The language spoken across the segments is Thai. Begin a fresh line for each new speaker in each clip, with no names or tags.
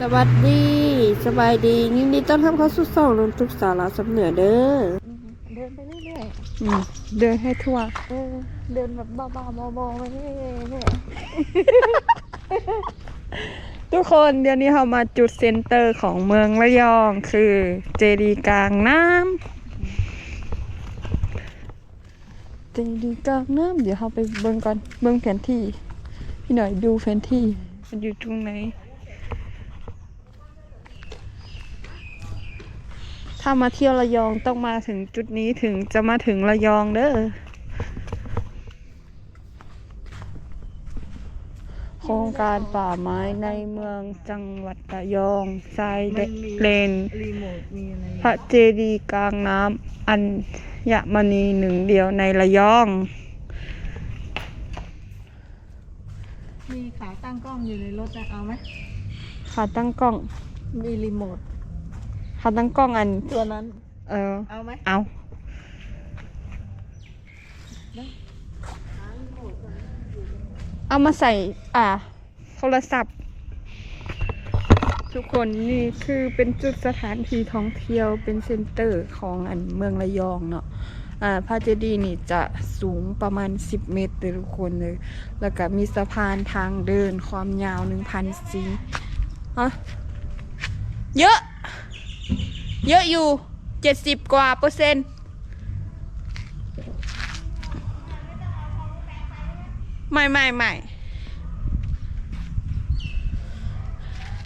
สวัสดีสบายดียินดีต้อนรับเข้าสู่ช่องลงทุกสาระสำเหนือเด้อ
เดินไปเรื่อย
อืมเดินให้ทั่ว
ๆเออเดินแบบบ้าๆบอๆไปเรื่อย
ทุกคนเดี๋ยวนี้เรามาจุดเซ็นเตอร์ของเมืองระยองคือเจดีย์กลางน้ำเจดีย์กลางน้ำเดี๋ยวเราไปเบิ่งก่อนเบิ่งแผนที่ พี่หน่อยดูแผนที่ มันอยู่ตรงไหน ถ้ามาเที่ยวระยองต้องมาถึงจุดนี้ถึงจะมาถึงระยองเด้อโครงการป่าไม้ในเมืองจังหวัดระยองทรายเลน
รีโมทมีอะไร
พระเจดีย์กลางน้ำอัญมณีหนึ่งเดียวในระยอง
มีขาตั้งกล้องอยู่ในรถนะเอาไหม
ขาตั้งกล้อง
มีรีโมท
ขาตั้งกล้องอัน
ตัวนั้น
เออ
เอาไหม
เอา เอามาใส่ อ่า โทรศัพท์ ทุกคนนี่คือเป็นจุดสถานที่ท่องเที่ยวเป็นเซ็นเตอร์ของอันเมืองระยองเนาะอ่าพระเจดีย์นี่จะสูงประมาณ 10 เมตรเลยทุกคนเลย แล้วก็มีสะพานทางเดินความยาว 1,000สีฮะเยอะ เยอะอยู่เจ็ดสิบกว่าเปอร์เซ็นต์ไม่ไม่ไม่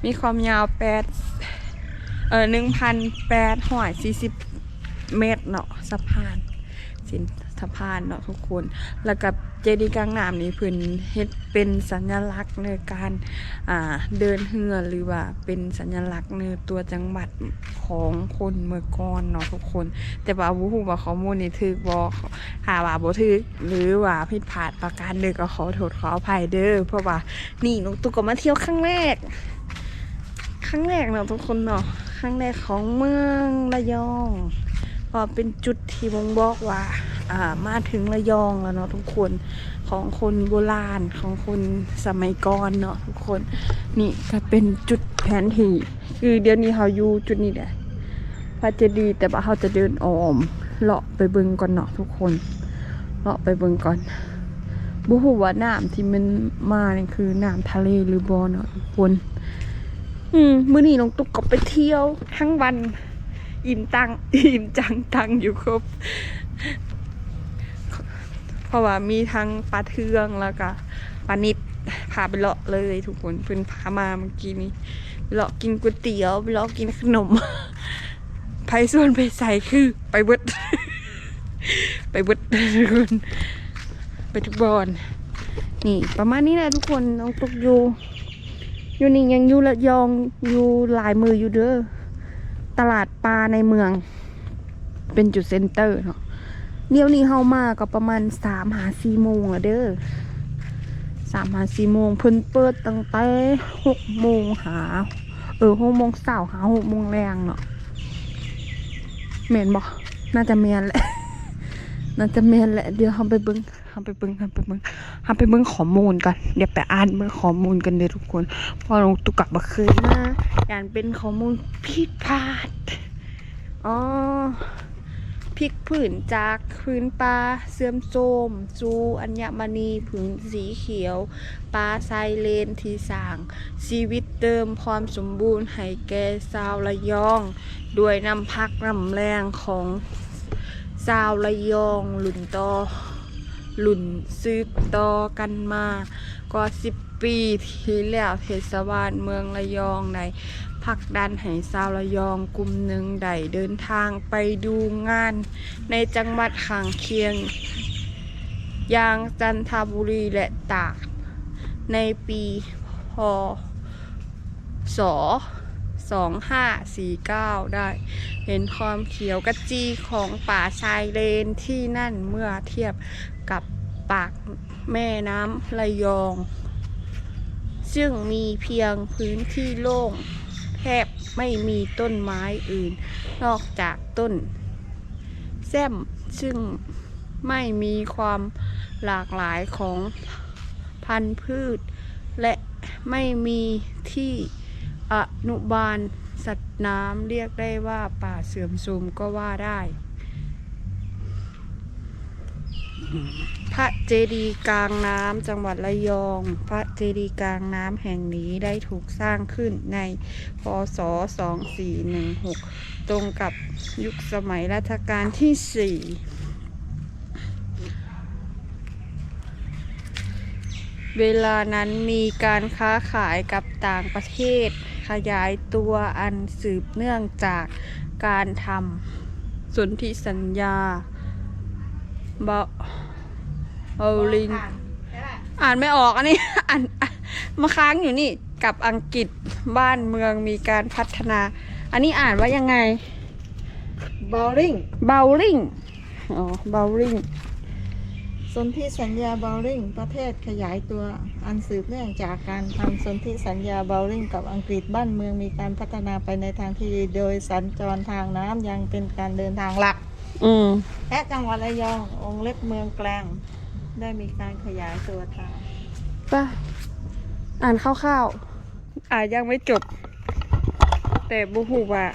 มีความยาวแปดเออหนึ่งพันแปดหอยสี่สิบเมตรเนาะสะพานสิน สะพานเนาะทุกคน แล้วกับเจดีย์กลางน้ำนี่เพิ่นเฮ็ดเป็นสัญลักษณ์ในการเดินเฮือหรือว่าเป็นสัญลักษณ์ในตัวจังหวัดของคนเมื่อก่อนเนาะทุกคน แต่ว่าบ่ฮู้ว่าข้อมูลนี่ถูกบ่หาว่าบ่ถูกหรือว่าผิดพลาดประการใดก็ขอโทษขออภัยเด้อเพราะว่านี่น้องตุ๊กก็มาเที่ยวครั้งแรก ครั้งแรกเนาะทุกคนเนาะครั้งแรกของเมืองระยองก็เป็นจุดที่บ่งบอกว่า มาถึงระยองแล้วเนาะทุกคนของคนโบราณของคนสมัยก่อนเนาะทุกคนนี่ก็เป็นจุดแผนที่คือเดี๋ยวนี้เขาอยู่จุดนี้แหละพระเจดีย์แต่ว่าเขาจะเดินออมเลาะไปเบิงก่อนเนาะทุกคนเลาะไปเบิงก่อนบุหูว่าน้ำที่มันมาเนี่ยคือน้ำทะเลหรือบ่เนาะทุกคน อืมมื้อนี้น้องตุ๊กก็ไปเที่ยวทั้งวัน อิ่มตังอิ่มจังตังอยู่ครบ เพราะว่ามีทั้งปลาเทืองแล้วก็ปลานิดพาไปเลาะเลยทุกคนเพิ่นพามาเมื่อกี้นี้เลาะกินก๋วยเตี๋ยวเลาะกินขนมไผส่วนไปใส่คือไปเบิดไปเบิดทุกคนไปทุกบอนนี่ ประมาณนี้แหละทุกคนน้องตกอยู่อยู่นี่ยังอยู่ระยองอยู่หลายมืออยู่เด้อตลาดปลาในเมือง เป็นจุดเซ็นเตอร์เนาะ เดี๋ยวนี้เฮามาก็ประมาณสามหาสี่โมงละเด้อสามหาสี่โมงเพิ่นเปิดตั้งแต่หกโมงหา เออหกโมงเช้าหาหกโมงแรงเนาะเมนบอกน่าจะเมนแหละ น่าจะเมนแหละ เดี๋ยวเฮาไปเบิ่งเฮาไปเบิ่งเฮาไปเบิ่งเฮาไปเบิ่งข้อมูลกัน เดี๋ยวไปอ่านเบิ่งข้อมูลกันเด้อทุกคนเพอลงตุกกะบ่เคยมาอ่านเป็นข้อมูลผิดพลาด อ๋อ พลิกผืนจากพื้นปลาเสื่อมโทรมสู่อัญมณีผืนสีเขียวปลาไซเลนทีสาง ชีวิตเดิมความสมบูรณ์ให้แก่ชาวระยอง ด้วยน้ำพักน้ำแรงของชาวระยองหลุนต่อหลุนสืบต่อกันมากว่าสิบปีที่แล้วเทศบาลเมืองระยองใน ผักดันให้ชาวระยองกลุ่มหนึ่งได้เดินทางไปดูงาน ในจังหวัดข้างเคียง อย่างจันทบุรีและตาก ในปีพศ2549 ได้ เห็นความเขียวกระจีของป่าชายเลนที่นั่นเมื่อเทียบกับปากแม่น้ำระยอง ซึ่งมีเพียงพื้นที่โล่ง แทบไม่มีต้นไม้อื่น นอกจากต้น แซมซึ่งไม่มีความหลากหลายของพันธุ์พืช และไม่มีที่อนุบาลสัตว์น้ำเรียกได้ว่าป่าเสื่อมโทรมก็ว่าได้ พระเจดีย์กลางน้ำจังหวัดระยอง พระเจดีย์กลางน้ำแห่งนี้ได้ถูกสร้างขึ้นในพศ 2416 ตรงกับยุคสมัยรัชกาลที่ 4 เวลานั้นมีการค้าขายกับต่างประเทศ ขยายตัวอันสืบเนื่องจากการทำสนธิสัญญาบา เอลิง อ่านไม่ออกอันนี้ อ่านอะมาค้างอยู่นี่ กับอังกฤษบ้านเมืองมีการพัฒนา อันนี้อ่านว่ายังไง
บอลลิง
เบลลิงอ๋อเบลลิง
สนธิสัญญาบอลลิงประเทศขยายตัวอันสืบเนื่องจากการทำสนธิสัญญาบอลลิงกับอังกฤษบ้านเมืองมีการพัฒนาไปในทางที่ดีโดยสัญจรทางน้ำยังเป็นการเดินทางหลัก
อืม
และจังหวัดระยององค์เล็บเมืองแกลง ได้มีการขยายตัวทาง
ไป่ะอ่านคร่าวๆ อ่านยังไม่จบ แต่บุหูว่า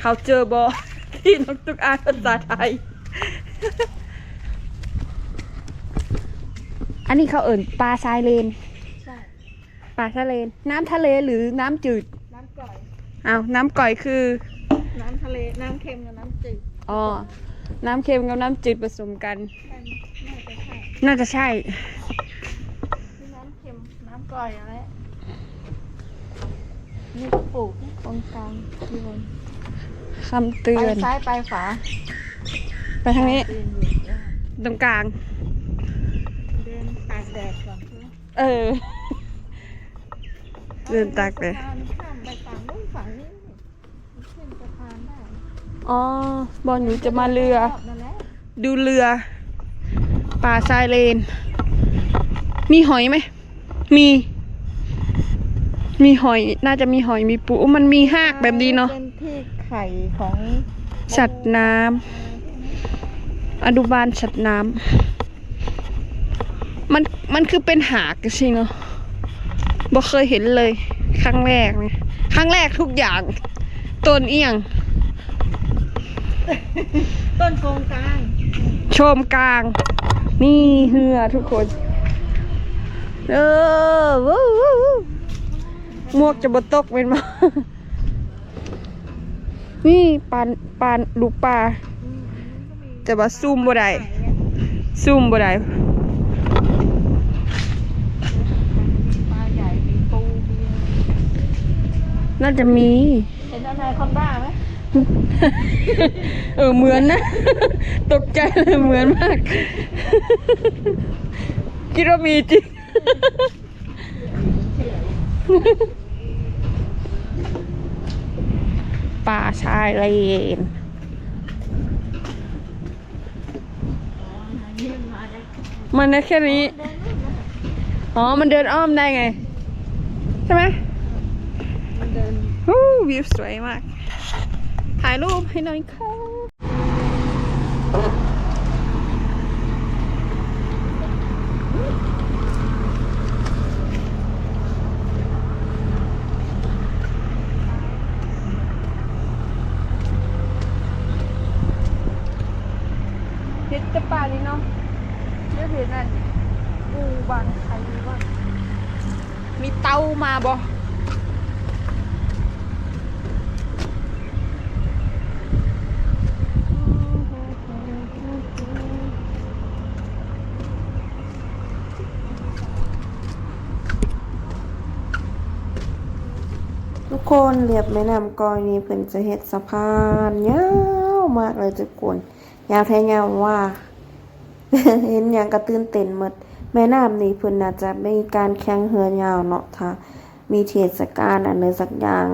เขาเจอบอที่นกตุกอ่านภาษาไทย อันนี้เขาเอิ่นปลาทรายเลน
ใช่
ปลาทะเลน น้ำทะเลหรือน้ำจืด
น้ำก่อย
อ้าว น้ำก่อยคือ
น้ำทะเล น้ำเค็มกับน้ำจืด
อ๋อ น้ำเค็มกับน้ำจืดผสมกัน
น่าจะใช่
น่าจะใช่
ที่น้ำเค็ม น้ำก่อยอะไรนี่ก็ปลูกตรงกลางที่บน
คำเตื
ไป
อน
ซ้ายไปขวา
ไปทางนี้
เดินอยู่
ตรงกลาง
เดินตากแดดก่อนใช่ไหม
เออ เดินตากแดด
สะพานข้ามไปฝั่งนู้นฝั่งนี้ขึ้นสะพานได้
อ๋อบอลอยู่จะมาเรือ
นั่นแหละ
ดูเรือ ป่าทรายเลน มีหอยไหม มี มีหอย น่าจะมีหอย มีปูอุ๊ยมันมีหากแบบนี้เนาะ
เป็นที่ไข่ของ
สัตว์น้ำอนุบาลสัตว์น้ำ มัน มันคือเป็นหากสิเนาะบ่เคยเห็นเลย ครั้งแรกเนี่ยครั้งแรกทุกอย่าง ต้นเอียง
ต้นโกงกลาง
ชมกลาง นี่เหือทุกคน เออวู้วู้วู้หมวกจะบตกเป็นมานี่ปานปานลูกปลาจะมาซูมบ่ได้ซูมบ่ได้
ปลาใหญ่มีปูมี
น่าจะมี
เห็นอะไรคอนด้าไหม
เออเหมือนนะ ตกใจเลยเหมือนมาก คิดว่ามีจริงป่าชายเลนมันได้แค่นี้ อ๋อ มันเดินอ้อมได้ไง ใช่ไหม
มันเดิน
ฮู้วิวสวยมาก ถ่ายรูปให้หน่อยค่ะเห็ดแตะป่านี่เนาะเดี๋ยวเห็นนั่นปูบานไทยบ้างมีเตามาบ่
ทุก คนเรียบแม่น้ำกอยนี่เพิ่นจะเฮ็ดสะพานยาวมากเลยทุกคนยาวแท้ยาวว่า เห็นอย่างกระตื้นเต้นหมด แม่น้ำนี่เพิ่นน่าจะมีการแข่งเรือยาวเนาะถ้ามีเทศกาลอันใดสักอย่าง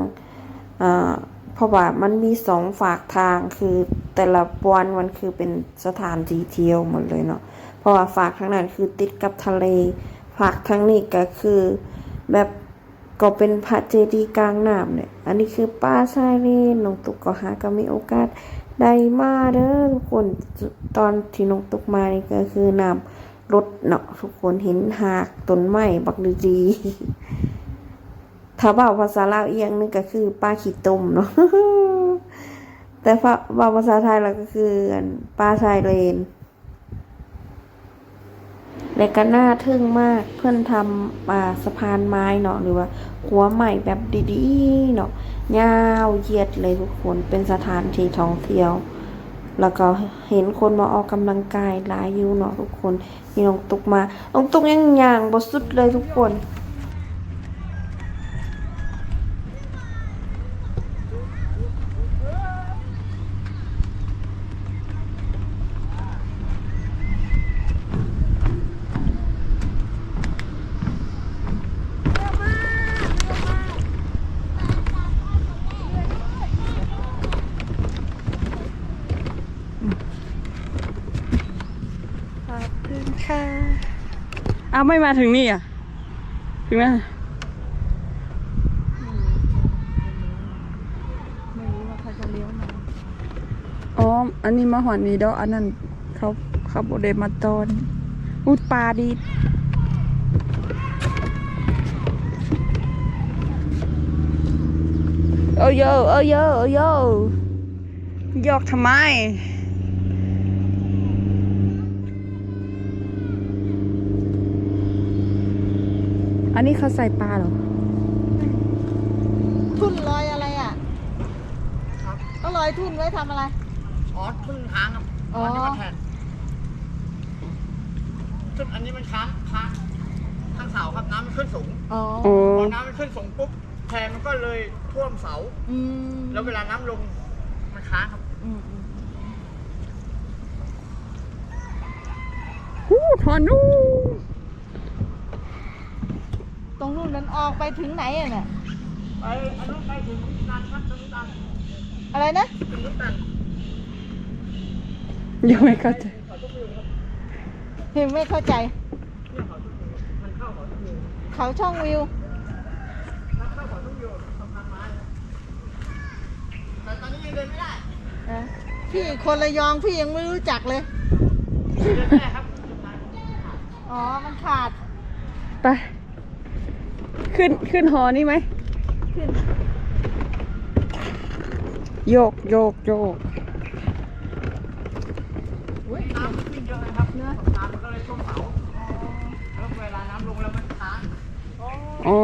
อ่าเพราะว่ามันมีสองฝากทางคือแต่ละวันมันคือเป็นสถานที่เที่ยวหมดเลยเนาะเพราะว่าฝากทางนั้นคือติดกับทะเล ฝากทางนี้ก็คือแบบ ก็เป็นพระเจดีย์กลางน้ำเนี่ย อันนี้คือป้าชายเลนน้องตุกก็หาก็มีโอกาสได้มาเด้อทุกคนตอนที่น้องตุกมานี่ก็คือน้ำรถเนาะทุกคนเห็นหากต้นไม้บักดีๆถ้าเว้าภาษาลาวเอียงนึงก็คือปลาขี้ตุ่มเนาะแต่ว่าบ้าภาษาไทยแล้วก็คืออันปลาชายเลน และก็น่าทึ่งมากเพื่อนทำอ่าสะพานไม้เนาะหรือว่าหัวใหม่แบบดีๆเนาะยาวเหยียดเลยทุกคนเป็นสถานที่ท่องเที่ยว แล้วก็เห็นคนมาออกกำลังกายหลายอยู่เนาะทุกคนมีน้องตุกมาน้องตุกยังย่างบสุดเลยทุกคน
ขอบ คุณค่ะอ้าวไม่มาถึงนี่อะ ถึงไหม
ไม่รู้ว่าเขาจะเลี้ยวมา
อ๋อ อันนี้มาหอนนี้ดอกอันนั้นเขาเขาบไดมาตอนอุดปลาดีดโอ้โยโอ้โยโอ้โยยอกทำไม อันนี้เขาใส่ปลาเหรอ
ทุ่นลอยอะไรอะก็ลอยทุ่นไว้ทำอะไร
อ๋อทุ่นค้างครับ
อ๋อ
อันนี้มาแทนทุ่นอันนี้มันค้างค้างข้างเสาครับน้ำมันขึ้นสูง
อ๋อ
โอ้
พอน้ำมันขึ้นสูงปุ๊บแพมันก็เลยท่วมเสา
อืม
แล้วเวลาน้ำลงมันค้างครับ
อืมอืม
หูทอนู
ตรงนู้นมันออกไปถึงไหนอะเนี่ย
ไปอันนู้นไปถึงนุตันครับนุตัน
อะไรนะ
ถึงนุตัน
ยังไม่เข้าใจ
เห็นไม่เข้าใจ
เนี่ยเขาทุกวิวมันเข้าเขาทุกวิว
เขาช่องวิว
ถ้าเข้าเขาทุกวิวสะพานไม้แต่ตอนนี้ยังเดินไม่ได้
นะพี่คนระยองพี่ยังไม่รู้จักเลย
เดินไม่ได้ครับ
อ๋อ มันขาด
ไป ขึ้นขึ้นหอนี่ไหม
ขึ้น
โยกโยกโยก
น้ำมันขึ้นเยอะเลยครับน้ำมันก็เลยท่วมเสาแล้วเวลาน้ำลงแล้วมันค้าง
อ๋อ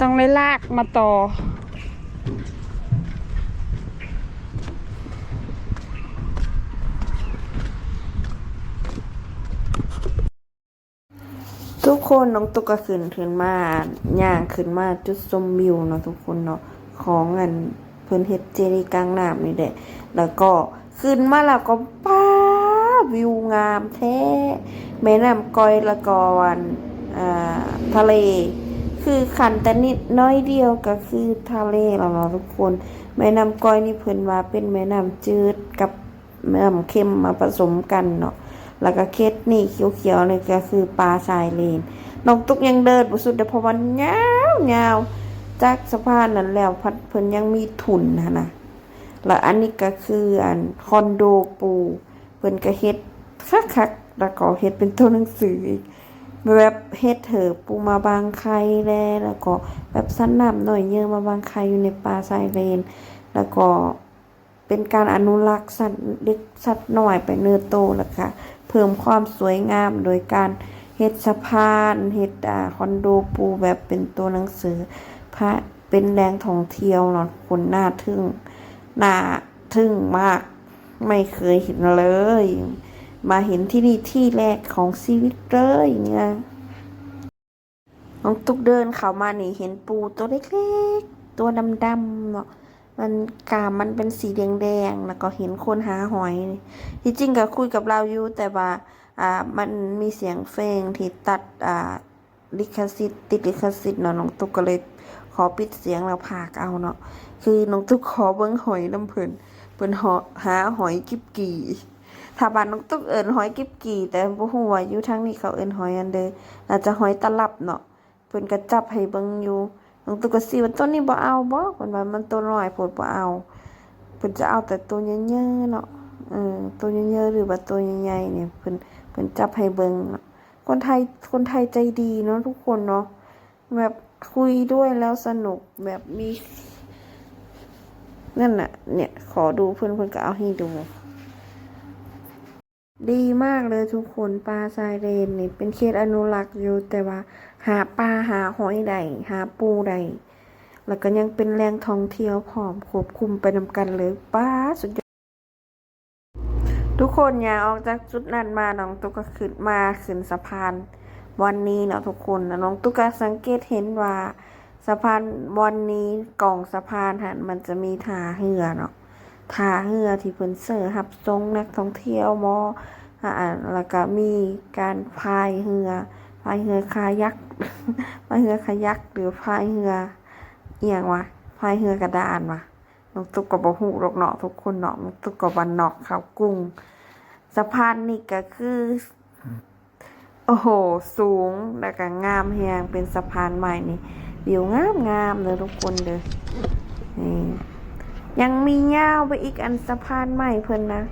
ต้องเลยลากมาต่อ
ทุกคนน้องตุกก็ขึ้นขึ้นมาย่างขึ้นมาจุดชมวิวเนาะทุกคนเนาะของอันเพิ่นเฮ็ดเจดีกลางน้ำนี่แหละแล้วก็ขึ้นมาแล้วก็ป้าวิวงามแท้แม่น้ำก้อยล้วก็อันอ่าทะเล คือขันแต่นิดน้อยเดียวก็คือทะเลแล้วเนาะทุกคน แม่น้ำก้อยนี่เพิ่นว่าเป็นแม่น้ำจืดกับแม่น้ำเค็มมาผสมกันเนาะ แล้วก็เคสนี่เขียวๆนี่ก็คือปลาชายเลนน้องตุ๊กยังเดินบ่สุดเด้อเพราะมันยาวยาจากสะพานนั้นแล้วพัดเพิ่นยังมีทุนนะนะแล้วอันนี้ก็คืออันคอนโดปูเพิ่นก็เฮ็ดคักๆแล้วก็เฮ็ดเป็นตัวหนังสืออีกแบบเฮ็ดเถอปูมาบางไข่แลแล้วก็แบบสั้นน้ำหน่อยเยอะมาบางไข่อยู่ในปลาชายเลน แล้วก็ เป็นการอนุรักษ์สัตว์เล็กสัตว์น้อยไปเนื้อโตแล้วค่ะเพิ่มความสวยงามโดยการเฮ็ดสะพานเฮ็ดอ่าคอนโดปูแบบเป็นตัวหนังสือ พระเป็นแหล่งท่องเที่ยวเนาะคนน่าทึ่งน่าทึ่งมาก ไม่เคยเห็นเลย มาเห็นที่นี่ที่แรกของชีวิตเลยเนี่ยน้องตุกเดินเข้ามานี่เห็นปูตัวเล็กๆ ตัวดำๆเนาะ มันกามมันเป็นสีแดงๆแล้วก็เห็นคนหาหอย ที่จริงก็คุยกับเราอยู่แต่ว่าอ่ามันมีเสียงเพลงที่ตัดอ่าลิขสิทธิ์ติดลิขสิทธิ์เนาะน้องตุ๊กก็เลยขอปิดเสียงแล้วพากเอาเนาะคือน้องตุ๊กขอเบิ่งหอยน้ำเพิ่นเพิ่นหาหาหอยกิบกี่ถ้าบ้านน้องตุ๊กเอิ้นหอยกิบกี่ แต่บ่ฮู้ว่าอยู่ทางนี้เขาเอิ้นหอยอันเด้อน่าจะหอยตลับเนาะเพิ่นก็จับให้เบิ่งอยู่ น้องตุ๊กสิว่าต้นนี้บ่เอาบ่เพิ่นว่ามันตัวน้อยโพดบ่เอาเพิ่นจะเอาแต่ตัวเยอะๆเนาะเออตัวเยอะๆหรือว่าตัวใหญ่ๆเนี่ยเพิ่นเพิ่นจับให้เบิ่งเนาะคนไทยคนไทยใจดีเนาะทุกคนเนาะแบบคุยด้วยแล้วสนุกแบบมีนั่นน่ะ เนี่ย ขอดูเพื่อนเพื่อนก็เอาให้ดู ดีมากเลยทุกคนปลาทรายเรนเนี่ยเป็นเขตอนุรักษ์อยู่แต่ว่า หาปลาหาหอยได้หาปูได้แล้วก็ยังเป็นแหล่งท่องเที่ยวพร้อมควบคุมไปนำกันเลยป้าสุดยอดทุกคนอย่าออกจากจุดนั้นมาน้องตุ๊กก็ขึ้นมาขึ้นสะพานวันนี้เนาะทุกคนนะน้องตุ๊กก็สังเกตเห็นว่าสะพานวันนี้กล่องสะพานหันมันจะมีท่าเรือเนาะท่าเรือที่เพิ่นเสิร์ฟรับส่งนักท่องเที่ยวมออ่าแล้วก็มีการพายเรือ พายเรือคายักพายเรือคายักหรือพายเรือเอียงวะพายเรือกระดานวะน้องตุ๊กก็บ่ฮู้หรกเนาะทุกคนเนาะน้องตุ๊กก็วันนอกเขาวกุ้งสะพานนี่ก็คือ โอ้โห สูงแล้วก็งามแฮงเป็นสะพานใหม่นี่วิวงามงามเลยทุกคนเลยนี่ยังมียาวไปอีกอันสะพานใหม่เพิ่นนะ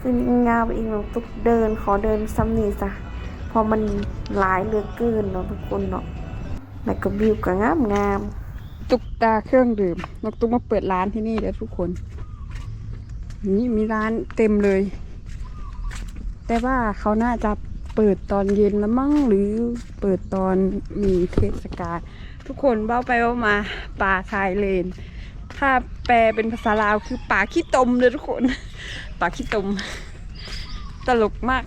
ซึ่งงาไปอีกน้องตุกเดินขอเดินซ้ำนี่ซะ พอมันหลายเหลือเกินเนาะทุกคนเนาะแล้วก็วิวก็งามงาม
ตุกตาเครื่องดื่มนกตุ๊กมาเปิดร้านที่นี่แล้วทุกคน นี่มีร้านเต็มเลย แต่ว่าเขาน่าจะเปิดตอนเย็นแล้วมั้งหรือเปิดตอนมีเทศกาลทุกคนเบ้าไปเบ้ามาป่าชายเลน ถ้าแปลเป็นภาษาลาวคือป่าขี้ตมเลยทุกคน ป่าขี้ตม ตลกมาก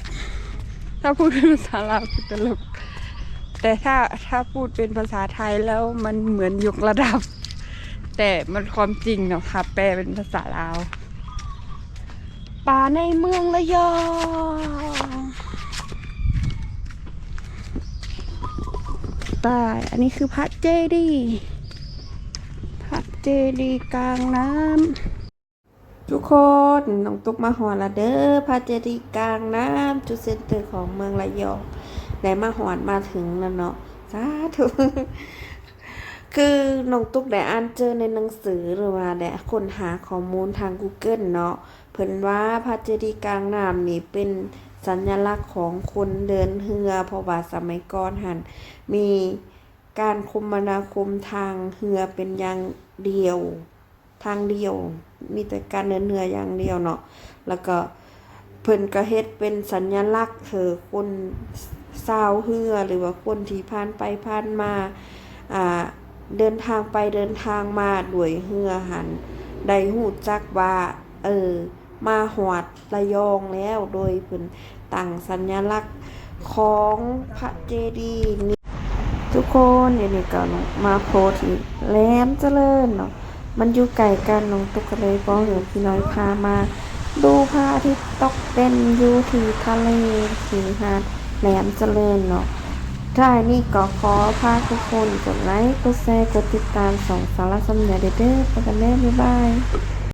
ถ้าพูดเป็นภาษาลาวคือตลก แต่ถ้าถ้าพูดเป็นภาษาไทยแล้วมันเหมือนยกระดับ แต่มันความจริงเนาะค่ะแปลเป็นภาษาลาวป่าในเมืองระยองใต้อันนี้คือพระเจดีย์พระเจดีย์กลางน้ำ ทุกคนน้องตุ๊กมาหอละเด้อพระเจดีย์กลางน้ำจุดเซ็นเตอร์ของเมืองระยองได้มาหอนมาถึงแล้วเนาะสาธุคือน้องตุ๊กได้อ่านเจอในหนังสือหรือว่าได้ค้นหาข้อมูลทาง Google เนาะเพิ่นว่าพระเจดีย์กลางน้ำนี่เป็นสัญลักษณ์ของคนเดินเรือเพราะว่าสมัยก่อนหันมีการคมนาคมทางเรือเป็นอย่างเดียว ทางเดียว มีแต่การเดินเรืออย่างเดียวเนาะแล้วก็เพิ่นก็เฮ็ดเป็นสัญลักษณ์เธอคนสาวเรือหรือว่าคนที่ผ่านไปผ่านมาอ่าเดินทางไปเดินทางมาด้วยเรือหันได้หูจักว่าเออมาหอดระยองแล้วโดยเพิ่นตั้งสัญลักษณ์ของพระเจดีย์ทุกคนเดี๋ยวนี้ก็มาโพสต์ที่แหลมเจริญเนาะ มันอยู่ไกลกันน้องตุกก็เลยบอกหลวงพี่น้อยพามา ดูพระอาทิตย์ตกเป็นอยู่ที่ทะเลที่หาดแหลมเจริญเนาะถ้านี่ก็ขอพาทุกคนกดไลค์ กดแชร์ กดติดตามสองสารสำเนียงเด้อๆไปกันแน่บ๊ายบาย